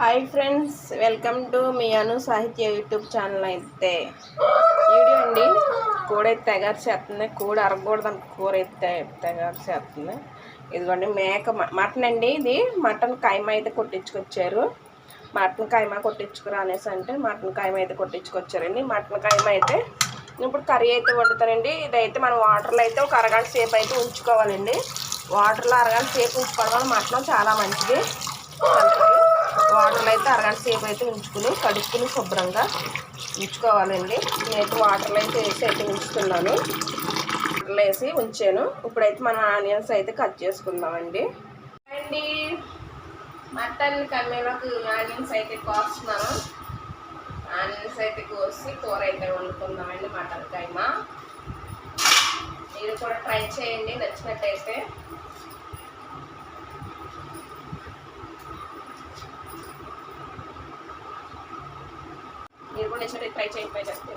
Hi friends welcome to మీ అను సాహిత్య YouTube channel అయితే. వీడియో అండి కూడైతే అయితే తెగారు చేస్తుంది కూడ అరగకూడదు కూర అయితే తెగారు చేస్తుంది. ఇదిగోండి మేక మటన్ అండి ఇది. మటన్ కైమ అయితే కొట్టించుకొచ్చారు. మటన్ కైమ కొట్టించుకురా అనేసి అంటే మటన్ కైమ అయితే కొట్టించుకొచ్చారండి. మటన్ కైమ అయితే ఇప్పుడు కర్రీ అయితే వండుతానండి ఇదైతే మనం వాటర్లో అయితే ఒక అరగంట సేపు అయితే ఉంచుకోవాలండి. వాటర్లో అరగంట సేపు ఉంచుకోవడం వల్ల మటన్ చాలా మంచిది. హెల్త్కి. వాటర్లో అయితే అరగంట సేపు అయితే ఉంచుకుని కడుక్కుని శుభ్రంగా ఉంచుకోవాలండి. నేనైతే వాటర్లో అయితే వేసి అయితే ఉంచుతున్నాను. వాటర్లో వేసి ఉంచాను. ఇప్పుడైతే మనం ఆనియన్స్ అయితే కట్ చేసుకుందామండి. అండి మటన్ కమ్మేలకు ఆనియన్స్ అయితే కోస్తున్నాను ఆనియన్స్ అయితే కోసి కూర అయితే వండుకుందామండి మటన్ కైమా మీరు కూడా ట్రై చేయండి నచ్చినట్టయితే. మీరు కూడా నచ్చినట్టు ట్రై చేయండి ట్రై చేస్తే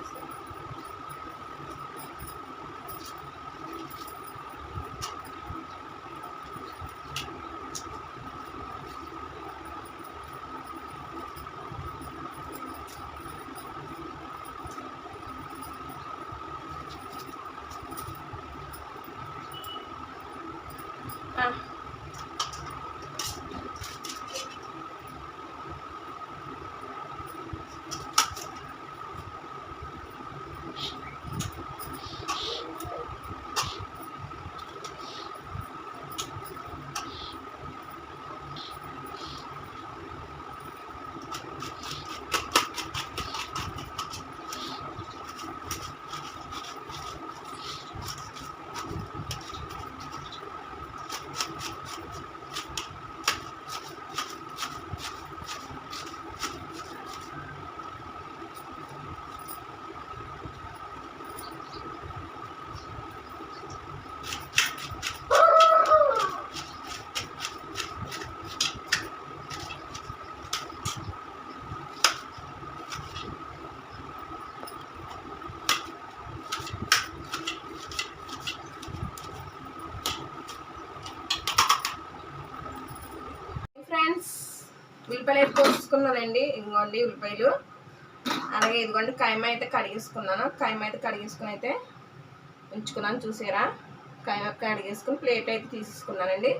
ఆ. ఫ్రెండ్స్ ఉల్లిపాయలు అయితే కోసుకున్నానండి ఇదిగోండి ఉల్లిపాయలు. అలాగే ఇదిగోండి కైమ అయితే కడిగేసుకున్నాను. కైమ అయితే కడిగేసుకుని అయితే ఉంచుకున్నాను. చూసారా? కైమ కడిగేసుకుని ప్లేట్ అయితే తీసేసుకున్నానండి.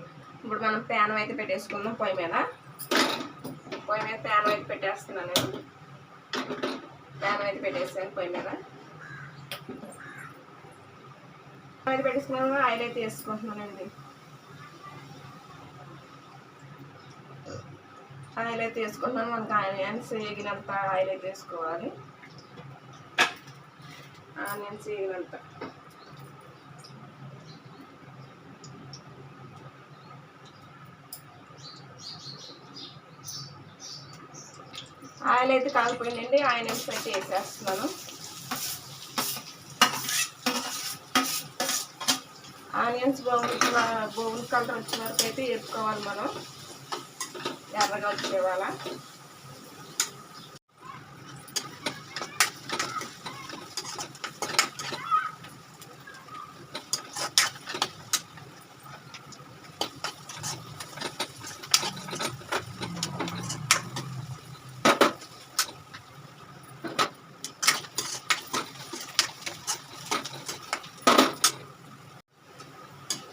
ఇప్పుడు మనం ప్యాన్ అయితే పెట్టేసుకుందాం పొయ్యి మీద. పొయ్యి మీద ప్యాన్ అయితే పెట్టేస్తున్నాను నేను ప్యాన్ అయితే పెట్టేసాను పొయ్యి మీద. అయితే పెట్టేసుకున్నాను ఆయిల్ అయితే వేసుకుంటున్నానండి. ఆయిల్ అయితే వేసుకుంటున్నాను మనకి ఆనియన్స్ వేగినంత ఆయిల్ అయితే వేసుకోవాలి. ఆనియన్స్ వేగినంత. ఆయిల్ అయితే కాలిపోయిందండి. ఆనియన్స్ అయితే వేసేస్తున్నాను. ఆనియన్స్ బాగుంటున్న బోన్ కలర్ వచ్చిన వరకు అయితే వేసుకోవాలి మనం. ఎర్రగా వచ్చేవాళ్ళ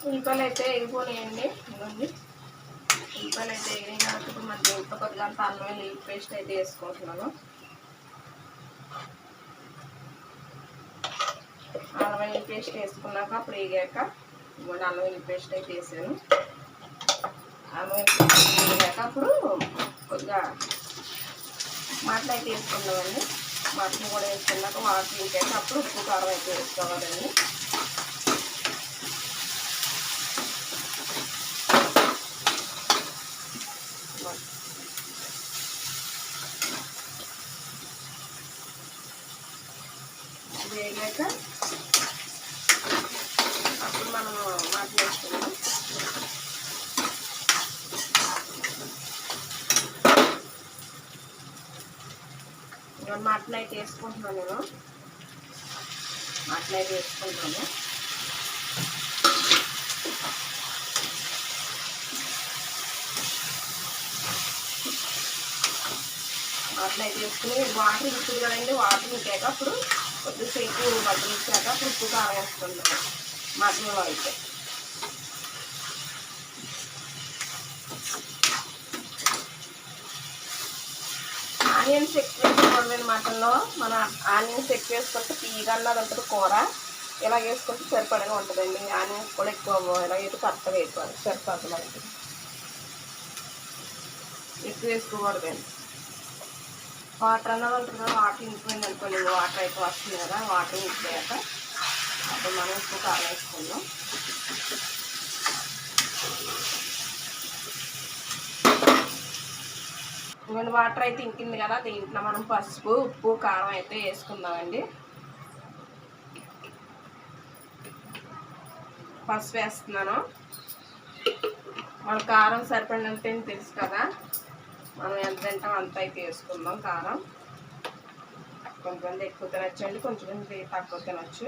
ఉల్లిపాయలు అయితే ఎగిపోయాయండి ఇవ్వండి ఉల్లిపాయలు అయితే ఎగిరినాక ఇప్పుడు మన దీంట్లో కొద్దిగా అంత అల్లం వెల్లుల్లి పేస్ట్ అయితే వేసుకుంటున్నాను. అల్లం వెల్లుల్లి పేస్ట్ వేసుకున్నాక అప్పుడు వేగాక ఇప్పుడు అల్లం వెల్లుల్లి పేస్ట్ అయితే వేసాను. అల్లం వెల్లుల్లి పేస్ట్ వేగాక అప్పుడు కొద్దిగా మటన్ అయితే వేసుకున్నామండి మటన్ కూడా వేసుకున్నాక వాటర్ ఇంకైతే అప్పుడు ఉప్పు కారం అయితే వేసుకోవాలండి వేగాక అప్పుడు మనం మటన్ వేసుకుందాం ఇవాళ మటన్ వేసుకుంటున్నాను నేను మటన్ చేసుకుంటాను అట్లా చేసుకుని వేసుకుని వాటర్ ఉంటుంది కదండి వాటర్ ఇంకాక అప్పుడు కొద్దిసేపు మటన్ ఇచ్చాక అప్పుడు ఉప్పు కారం వేసుకుంటాం అయితే. ఆనియన్స్ ఎక్కువ వేసుకోవడమే మటన్లో. మన ఆనియన్స్ ఎక్కువ వేసుకుంటే తీయగా అన్నది ఉంటుంది కూర. ఇలా వేసుకుంటే సరిపడగా ఉంటుందండి. ఆనియన్స్ కూడా ఎక్కువ ఇలా అయితే కరెక్ట్గా వేసుకోవాలి. సరిపోతుంది మనకి. ఎక్కువ వేసుకోకూడదండి. వాటర్ అన్నది ఉంటుంది కదా వాటర్ ఇంకిపోయింది అనుకోండి వాటర్ అయితే వస్తుంది కదా వాటర్ ఇంకిపోయాక అప్పుడు మనం ఎక్కువ కారం వేసుకుందాం. ఇవన్నీ వాటర్ అయితే ఇంకింది కదా దీంట్లో మనం పసుపు ఉప్పు కారం అయితే వేసుకుందామండి. పసుపు వేస్తున్నాను. మన కారం సరిపడినంత తెలుసు కదా మనం ఎంత తింటాం అంత అయితే వేసుకుందాం కారం. కొంతమంది ఎక్కువ తినచ్చండి కొంచెం తక్కువ తినచ్చు.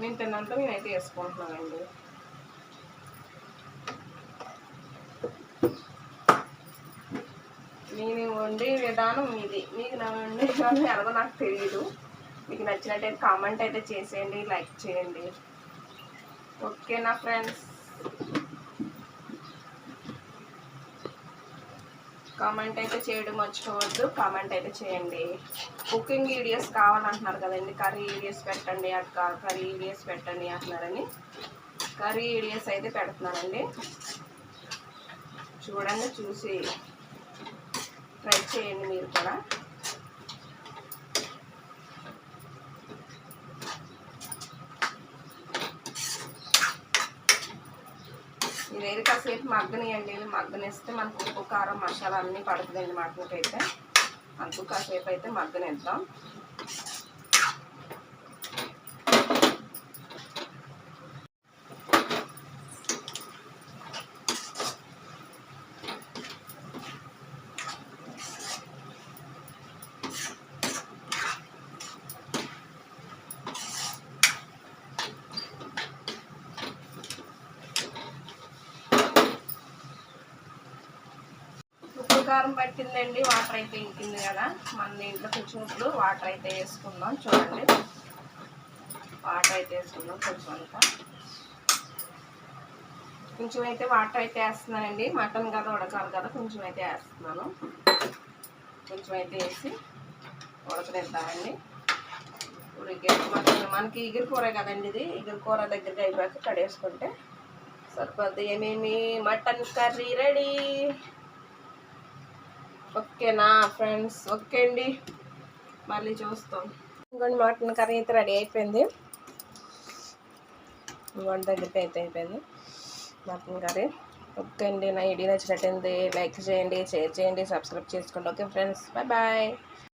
మేము తిన్నంత నేనైతే వేసుకుంటున్నానండి నేను వండే విధానం ఇది. మీకు నా వండే విధానం ఎలాగో నాకు తెలియదు మీకు నచ్చినట్టయితే కామెంట్ అయితే చేసేయండి లైక్ చేయండి. ఓకేనా ఫ్రెండ్స్ కామెంట్ అయితే చేయడం మర్చిపోవద్దు కామెంట్ అయితే చేయండి. కుకింగ్ వీడియోస్ కావాలంటున్నారు కదండి కర్రీ వీడియోస్ పెట్టండి అక్క కర్రీ వీడియోస్ పెట్టండి అంటున్నారని. కర్రీ వీడియోస్ అయితే పెడుతున్నారండి. చూడండి చూసి చేయండి మీరు కూడా. ఇదైతే కాసేపు మగ్గనియండి ఇది మగ్గనిస్తే మనకు ఉప్పు కారం మసాలా అన్నీ పడుతుందండి మటన్కి అయితే అందుకు కాసేపు అయితే మగ్గనిద్దాం ఉప్పు కారం పట్టిందండి వాటర్ అయితే ఇంకింది కదా. మన దీంట్లో కొంచెం ఇప్పుడు వాటర్ అయితే వేసుకుందాం చూడండి. వాటర్ అయితే వేసుకుందాం కొంచెం అంతా. కొంచెం అయితే వాటర్ అయితే వేస్తున్నానండి. మటన్ కదా ఉడకాలి కదా కొంచెం అయితే వేస్తున్నాను. కొంచెం అయితే వేసి ఉడకనిద్దామండి. ఉడికే మటన్ మనకి ఇగురు కూర కదండి ఇది. ఇగురు కూర దగ్గరికి అయిపోయాక కడేసుకుంటే సరిపోద్ది. ఏమేమి? మటన్ కర్రీ రెడీ ఓకేనా ఫ్రెండ్స్? ఓకే అండి. మళ్ళీ చూస్తాం. ఇంకొంచెం మటన్ కర్రీ అయితే రెడీ అయిపోయింది. వంట దగ్గరికి అయితే అయిపోయింది. Mutton curry. ఓకే అండి నా వీడియో నచ్చినట్టుంది లైక్ చేయండి షేర్ చేయండి సబ్స్క్రైబ్ చేసుకోండి. Okay friends bye bye.